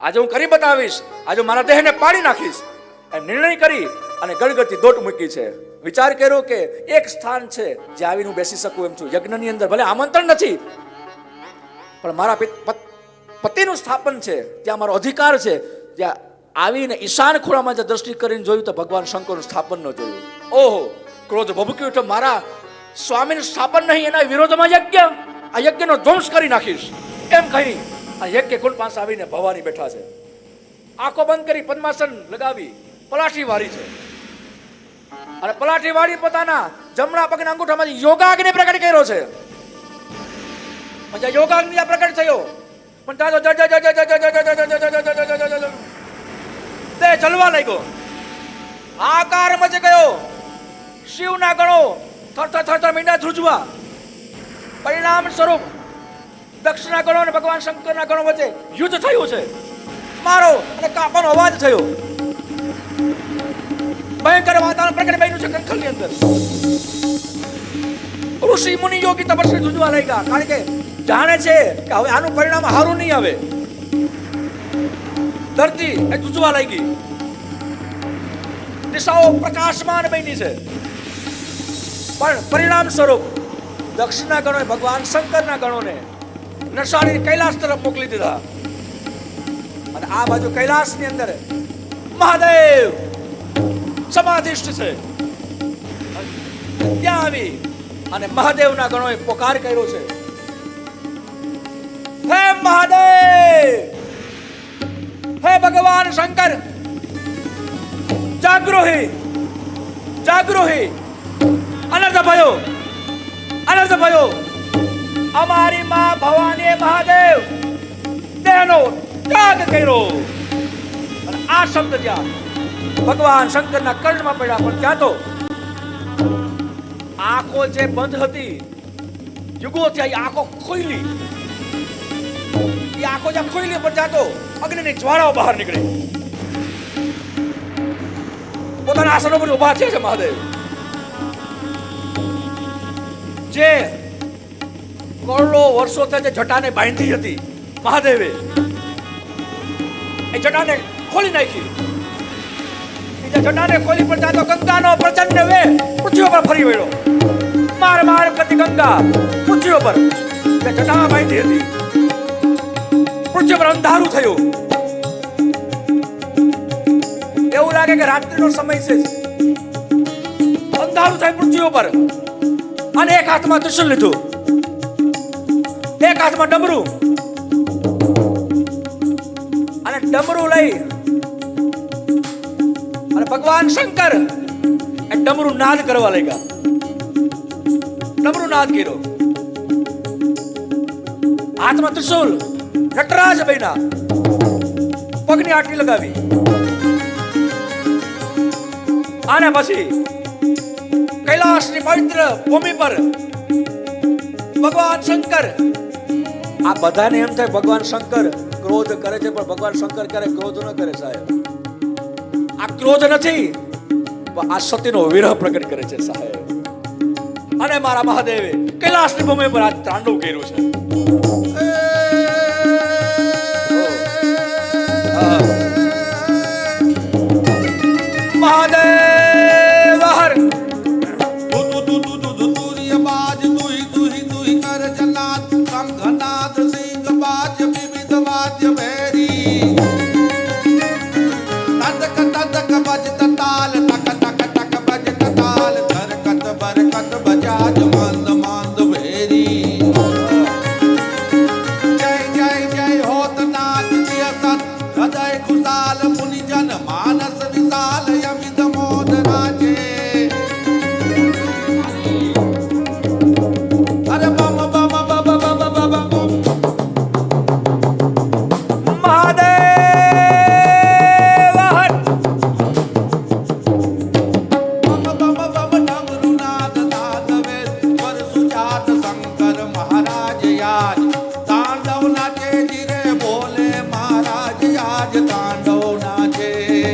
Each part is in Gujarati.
આજે હું કરી બતાવીશ. આજે મારા દેહને પાડી નાખીશ. એમ નિર્ણય કરી અને ગળગળતી દોટ મૂકી છે. વિચાર કર્યો કે એક સ્થાન છે જે આવીને હું બેસી શકું એમ છું. યજ્ઞની અંદર ભલે આમંત્રણ નથી, પણ મારા પતિનું સ્થાપન છે. ત્યાં મારો અધિકાર છે. ત્યાં આવીને ઈશાન ખૂણામાં જે દ્રષ્ટિ કરીને જોયું તો ભગવાન શંકરનું સ્થાપન ન જોયું ઓહો, ક્રોધ ભભૂકી તો મારા સ્વામીનું સ્થાપન નહીં, એના વિરોધમાં યજ્ઞ. આ યજ્ઞનો ધ્વંસ કરી નાખીશ. એમ કહી આ એક કે કુલ પાસે આવીને ભવાની બેઠા છે આંખો બંધ કરી પદ્માસન લગાવી પલાઠી વાળી છે અને પલાઠી વાળી પોતાના જમણા પગના અંગૂઠામાં યોગાગ્નિ પ્રગટ કર્યો છે પછી યોગાગ્નિ પ્રગટ થયો પણ ત્યાં તો તે ચલવા લાગ્યો આકાર મચી ગયો શિવના ગણો થર થર થર થર મીંડા ધ્રુજવા પરિણામ સ્વરૂપ દક્ષિણા ગણો અને ભગવાન શંકરના ગણો વચ્ચે યુદ્ધ થયું છે. મારો અને કાપાનો અવાજ થયો. ભયંકર વાતાવરણ પ્રગટ બન્યું છે કંખલની અંદર. ઋષિ મુનિ યોગી તપસ્વી ધ્રુજવા લાગ્યા, કારણ કે જાણે છે કે હવે આનું પરિણામ સારું નહીં આવે. ધરતી એ ધ્રુજવા લાગી. દિશાઓ પ્રકાશમાન બની છે. પણ પરિણામ સ્વરૂપ દક્ષિણના ગણોએ ભગવાન શંકરના ગણોને નશાળી કૈલાસ તરફ મોકલી દીધા. અને આ બાજુ કૈલાસની અંદર મહાદેવ સમાધિષ્ઠ છે. ત્યાં આવી અને મહાદેવના ગણોએ પોકાર કર્યો છે. હે મહાદેવ! હે ભગવાન શંકર! જાગૃહી! જાગૃહી! અનર્થ ભયો! અનર્થ ભયો! અમારી માં ભવાની મહાદેવ તેનો ત્યાગ કર્યો. આ શબ્દ જ્યાં ભગવાન શંકરના કર્ણમાં પડ્યા, પણ ત્યાં તો આંખો જે બંધ હતી, યુગો ત્યાં આંખો ખોઈલી એ આંખો જ્યાં ખોઈલી પણ ત્યાં તો અગ્નિની જ્વાળાઓ બહાર નીકળી. પોતાના આસનો પર ઊભા છે મહાદેવ. જે કરોડો વર્ષોથી જે જટાને બાંધી હતી. મહાદેવે. એ જટાને ખોલી નાખી. બીજા જટાને ખોલી પણ ત્યાં તો ગંગાનો પ્રચંડ વે પૃથ્વી પર ફરી વળ્યો. માર માર પતિ ગંગા પૃથ્વી પર. જે જટામાં બાંધી હતી. પૃથ્વી પર અંધારું થયું. એવું લાગે કે રાત્રિનો સમય છે. અંધારું થાય પૃથ્વી ઉપર અને એક હાથમાં ત્રિશુલ લીધું. એક હાથમાં ડમરું અને ડમરું લઈ અને ભગવાન શંકર એ ડમરું નાદ કરવા લાગ્યા. ડમરું નાદ કર્યો. હાથમાં ત્રિશુલ નટરાજ બૈના પગની આટલી લગાવી. આને પછી કૈલાસની પવિત્ર ભૂમિ પર ભગવાન શંકર આ બધાને એમ થાય ભગવાન શંકર ક્રોધ કરે છે, પણ ભગવાન શંકર ક્યારે ક્રોધ ન કરે સાહેબ. આ ક્રોધ નથી, પણ આ સતીનો વિરહ પ્રગટ કરે છે સાહેબ. અને મારા મહાદેવે કૈલાસની ભૂમિ પર આ તાંડવ કર્યું છે.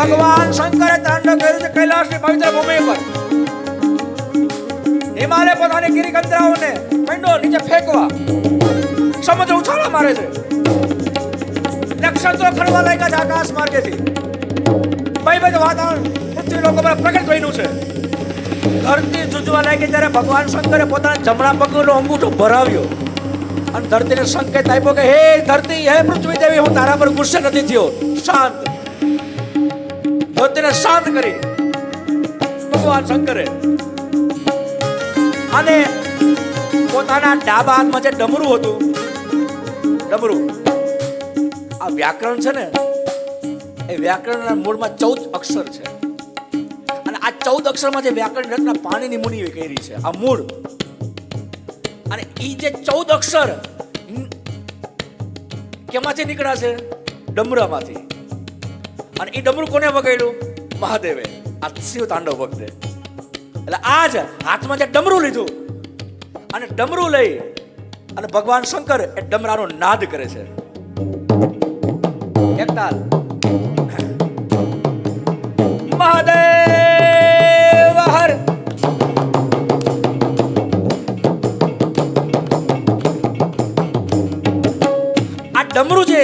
ભગવાન શંકરે તાંડવ કર્યું છે કૈલાસની પવિત્ર ભૂમિ પર હિમાલય પોતાની ગિરિકંદરાઓને મંડો નીચે ફેંકવા સમુદ્ર ઉછાળા મારે છે. નક્ષત્રો ફરવા લાગ્યા છે આકાશ માર્ગેથી. ભાઈ વાતાવરણ પૃથ્વી લોકો પર પ્રગટ થયેલું છે. ધરતી જુજવા લાગી ત્યારે ભગવાન શંકરે પોતાના જમણા પગનો અંગૂઠો ભરાવ્યો. અને ધરતીને સંકેત આપ્યો કે, હે ધરતી, હે પૃથ્વી દેવી હું તારા પર ગુસ્સે નથી થયો. શાંત ધરતીને શાંત કરી. ભગવાન શંકરે. અને પોતાના ડાબા હાથમાં જે ડમરું હતું, ડમરું, આ વ્યાકરણ છે ને, એ વ્યાકરણના મૂળમાં ચૌદ અક્ષર છે. અને આ ચૌદ અક્ષરમાં જે વ્યાકરણ રચના પાણીની મુનિએ કરી છે, આ મૂળ. અને એ જે ચૌદ અક્ષર કેમાંથી નીકળ્યા છે? ડમરામાંથી. અને એ ડમરું કોને વગાડ્યું? મહાદેવે. આ શિવ તાંડવ વખતે એટલે આ જ હાથમાં જે ડમરું લીધું, અને ડમરું લઈ અને ભગવાન શંકર એ ડમરાનો નાદ કરે છે. એક તાલ મહાદેવ, હર! આ ડમરું છે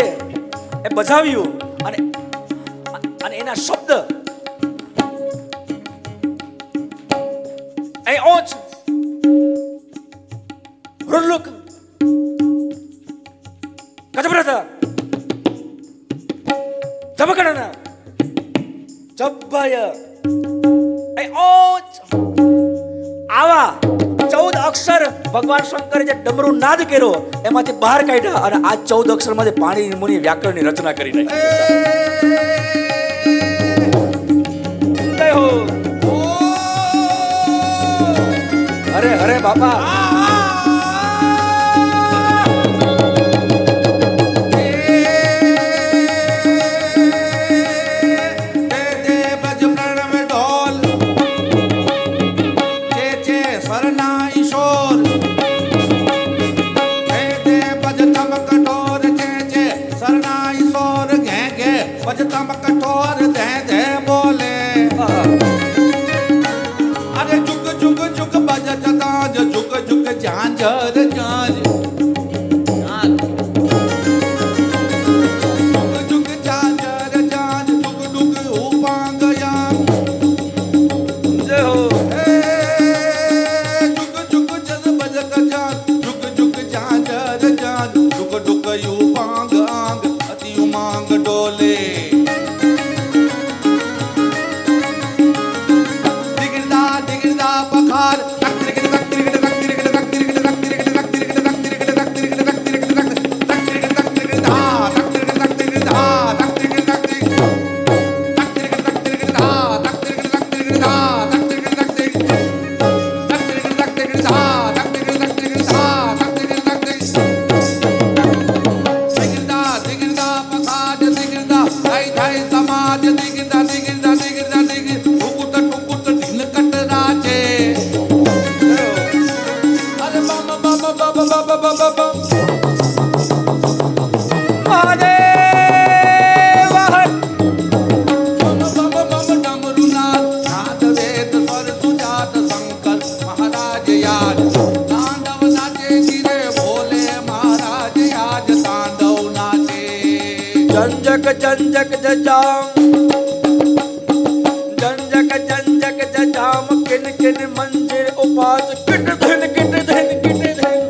એ બજાવ્યું અને અને જમકડના જબ્બાય આવા ચૌદ અક્ષર ભગવાન શંકરે જે ડમરુ નાદ કર્યો, એમાંથી બહાર કાઢ્યા અને આ ચૌદ અક્ષરમાંથી પાણી મુનિ વ્યાકરણની રચના કરી નાખી. અરે અરે, બાપા. ਝੁਕ ਝੁਕ ਬਜਤ ਤਾਜ ਝੁਕ ਝੁਕ ਝਾਂਜਰ ਝਾਂਜ જંજક જંજક જજામ જંજક જંજક જજામ કિન કિન મંજિર ઉપાસ કિટ ધન કિટ ધન કિટ ધન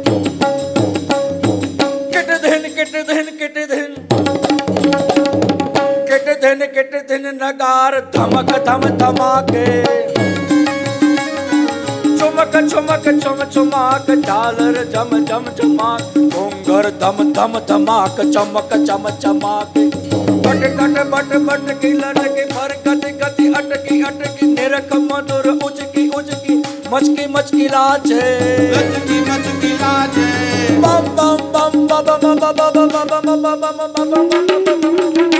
કિટ ધન કિટ ધન કિટ ધન કિટ ધન કિટ ધન નગાર ધમક ધમ ધમાકે ચુમક ચુમક ચુમ ચુમાક ઝાલર જમ જમ જમાક ઘોંઘર ધમ ધમ ધમાક ચમક ચમ ચમાક ਕੱਟ ਕੱਟ ਬੱਟ ਬੱਟ ਕੇ ਲੜਕੇ ਫਰ ਕੱਟ ਕੱਤੀ ਅਟਕੀ ਅਟਕੀ ਨਿਰਖ ਮਧੁਰ ਉਚਕੀ ਉਚਕੀ ਮਚਕੀ ਮਚਕੀ ਲਾਚ ਮਚਕੀ ਮਚਕੀ ਲਾਚ ਬਮ ਬਮ ਬਮ ਬਮ ਬਮ ਬਮ ਬਮ ਬਮ ਬਮ ਬਮ ਬਮ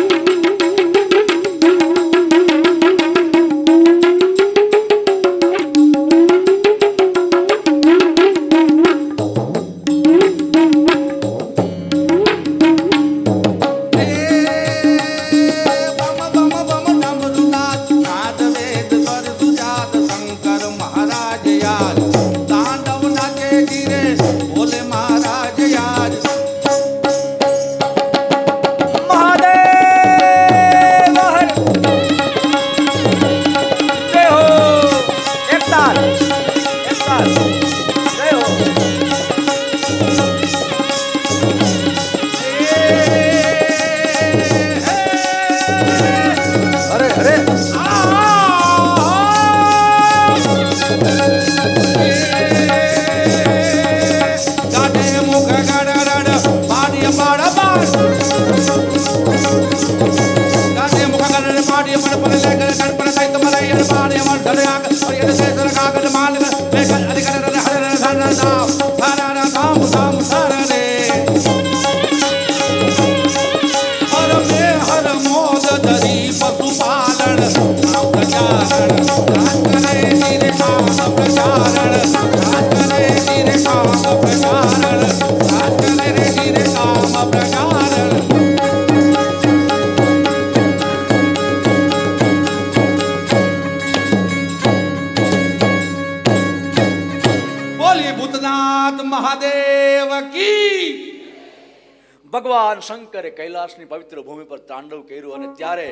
ભગવાન શંકરે કૈલાસની પવિત્ર ભૂમિ પર તાંડવ કર્યું અને ત્યારે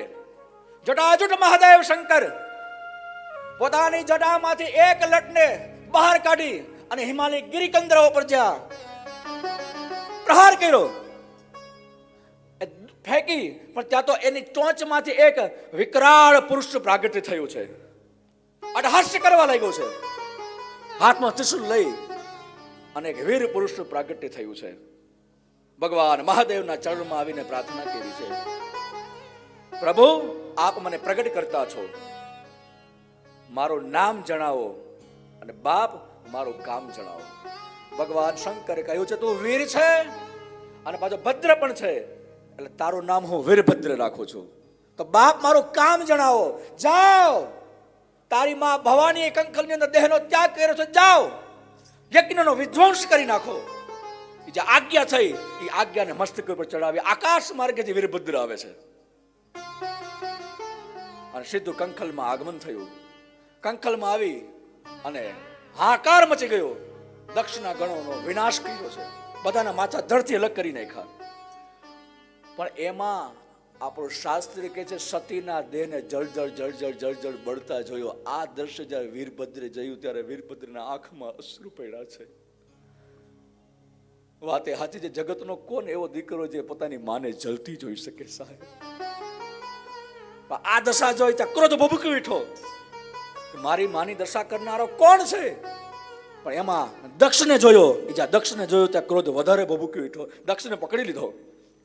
જટાજુટ મહાદેવ શંકર પોતાની જટામાંથી એક લટને બહાર કાઢી અને હિમાલય ગિરિકંદરા ઉપર જ્યાં પ્રહાર કર્યો. ફેંકી, પણ ત્યાં તો એની ટોચમાંથી એક વિકરાળ પુરુષ પ્રાગટ્ય થયું છે. અટહાસ્ય કરવા લાગ્યો છે. હાથમાં ત્રિશુલ લઈ અને એક વીર પુરુષનું પ્રાગટ્ય થયું છે. ભગવાન મહાદેવના ચરણમાં આવીને પ્રાર્થના કરી છે. પ્રભુ, આપ મને પ્રગટ કરતા છો. મારું નામ જણાવો અને બાપ મારું કામ જણાવો. ભગવાન શંકરે કહ્યું છે, તું વીર છે અને પાછો ભદ્ર પણ છે. એટલે તારું નામ હું વીરભદ્ર રાખું છું. તો બાપ મારું કામ જણાવો. જાઓ. તારી માં ભવાની કંકલની અંદર દેહનો ત્યાગ કર્યો છે, જાઓ. યજ્ઞનો વિધ્વંસ કરી નાખો. જે આજ્ઞા થઈ, એ આજ્ઞાને મસ્તક ઉપર ચડાવી આકાશ માર્ગેથી વીરભદ્ર આવે છે. અને સીધું કંખલમાં આગમન થયું. કંખલમાં આવી અને હાકાર મચી ગયો. દક્ષના ગણોનો વિનાશ કર્યો છે. બધાના માથા ધરતી અલગ કરી નાખ્યા. પણ એમાં આપણું શાસ્ત્ર કહે છે, સતીના દેહને જળજળ જળજળ જળ જળ જળ જળ બળતા જોયો. આ દ્રશ્ય જ્યારે વીરભદ્રે જોયું, ત્યારે વીરભદ્રના આંખમાં અશ્રુ પડ્યા છે. વાતે હાથી જે જગતનો કોણ એવો દીકરો જે પોતાની માને જલતી જોઈ શકે સાહેબ? આ દશા જોઈ ત્યાં ક્રોધ ભભૂકી ઉઠો કે મારી માની દશા કરનારો કોણ છે? પણ એમાં દક્ષને જોયો, બીજા દક્ષને જોયો ત્યાં ક્રોધ વધારે ભભૂકી ઉઠો દક્ષને પકડી લીધો.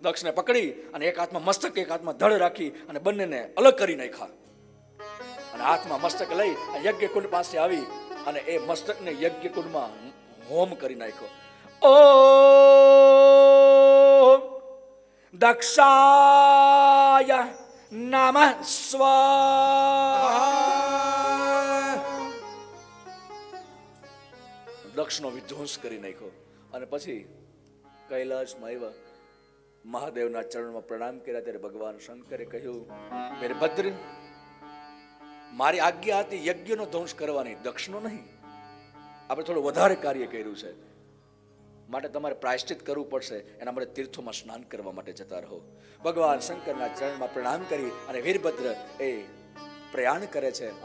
દક્ષને પકડી અને એક હાથમાં મસ્તક, એક હાથમાં ધડ રાખી અને બંનેને અલગ કરી નાખ્યા. અને હાથમાં મસ્તક લઈ આ યજ્ઞ કુંડ પાસે આવી અને એ મસ્તકને યજ્ઞ કુંડમાં હોમ કરી નાખ્યો. ઓ દક્ષાય નમ સ્વાહા. દક્ષનો વિધ્વંસ કરી નાખ્યો. અને પછી કૈલાસમાં આવ્યા મહાદેવના ચરણમાં પ્રણામ કર્યા ત્યારે ભગવાન શંકરે કહ્યું, મેરે ભદ્ર, મારી આજ્ઞા હતી યજ્ઞનો ધ્વંસ કરવાની, દક્ષનો નહીં. આપણે થોડું વધારે કાર્ય કર્યું છે. માટે તમારે પ્રાયશ્ચિત કરવું પડશે. એના માટે તીર્થોમાં સ્નાન કરવા માટે જતા રહો. ભગવાન શંકરના ચરણમાં પ્રણામ કરી અને વીરભદ્ર એ પ્રયાણ કરે છે.